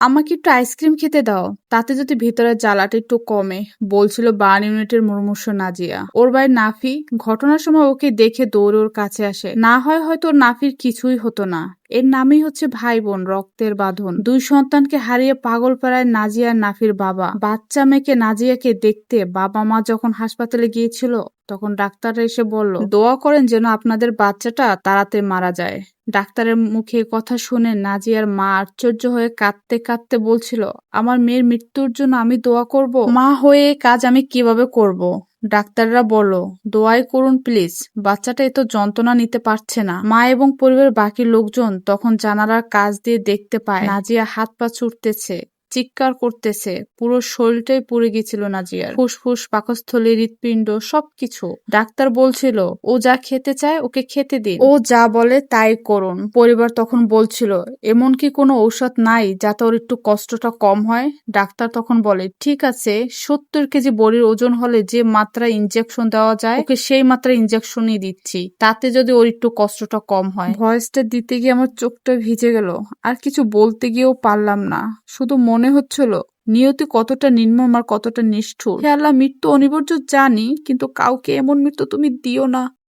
আমাকে একটু আইসক্রিম খেতে দাও। তাতে যদি ভিতরের জ্বালাটা একটু কমে, বলছিল বার্ন ইউনিটের মুরমুষ নাজিয়া। ওর ভাই নাফি, ঘটনার সময় ওকে দেখে দৌড়ে ওর কাছে আসে। না হয় হয়তো নাফির কিছুই হতো না। এর নামই হচ্ছে ভাই বোন রক্তের বাঁধন। দুই সন্তানকে হারিয়ে পাগল পাড়ায় নাজিয়া নাফির বাবা। বাচ্চা মেয়েকে নাজিয়াকে দেখতে বাবা মা যখন হাসপাতালে গিয়েছিল, তখন ডাক্তাররা এসে বলল, দোয়া করেন যেন আপনাদের বাচ্চাটা তাড়াতাড়ি মারা যায়। ডাক্তারের মুখে কথা শুনে নাজিয়ার মা আশ্চর্য হয়ে কাঁদতে কাঁদতে বলছিল, আমার মেয়ের মৃত্যুর জন্য আমি দোয়া করব? মা হয়ে কাজ আমি কীভাবে করব? ডাক্তাররা বলো, দোয়াই করুন প্লিজ বাচ্চাটা এত যন্ত্রণা নিতে পারছে না। মা এবং পরিবারের বাকি লোকজন তখন জানালার কাজ দিয়ে দেখতে পায় নাজিয়া হাত পা ছুটতেছে। চিৎকার করতেছে। পুরো শরীরটাই পুড়ে গেছিল নাজিয়ার। ফুসফুস, পাকস্থলী, হৃৎপিণ্ড, সবকিছু। ডাক্তার বলছিল, ও যা খেতে চায়, ওকে খেতে দিন। ও যা বলে, তাই করুন। পরিবার তখন বলছিল, এমন কি কোনো ঔষধ নাই যাতে ওর একটু কষ্টটা কম হয়? ডাক্তার তখন বলে, ঠিক আছে, সত্তর কেজি বড়ির ওজন হলে যে মাত্রায় ইনজেকশন দেওয়া যায়, ওকে সেই মাত্রায় ইনজেকশনই দিচ্ছি। তাতে যদি ওর একটু কষ্টটা কম হয়। ভয়েসটা দিতে গিয়ে আমার চোখটা ভিজে গেল। আর কিছু বলতে গিয়েও পারলাম না। শুধু মনে হচ্ছিল, নিয়তি কতটা নির্মম আর কতটা নিষ্ঠুর। হে আল্লাহ, মৃত্যু অনিবার্য জানি, কিন্তু কাউকে এমন মৃত্যু তুমি দিও না।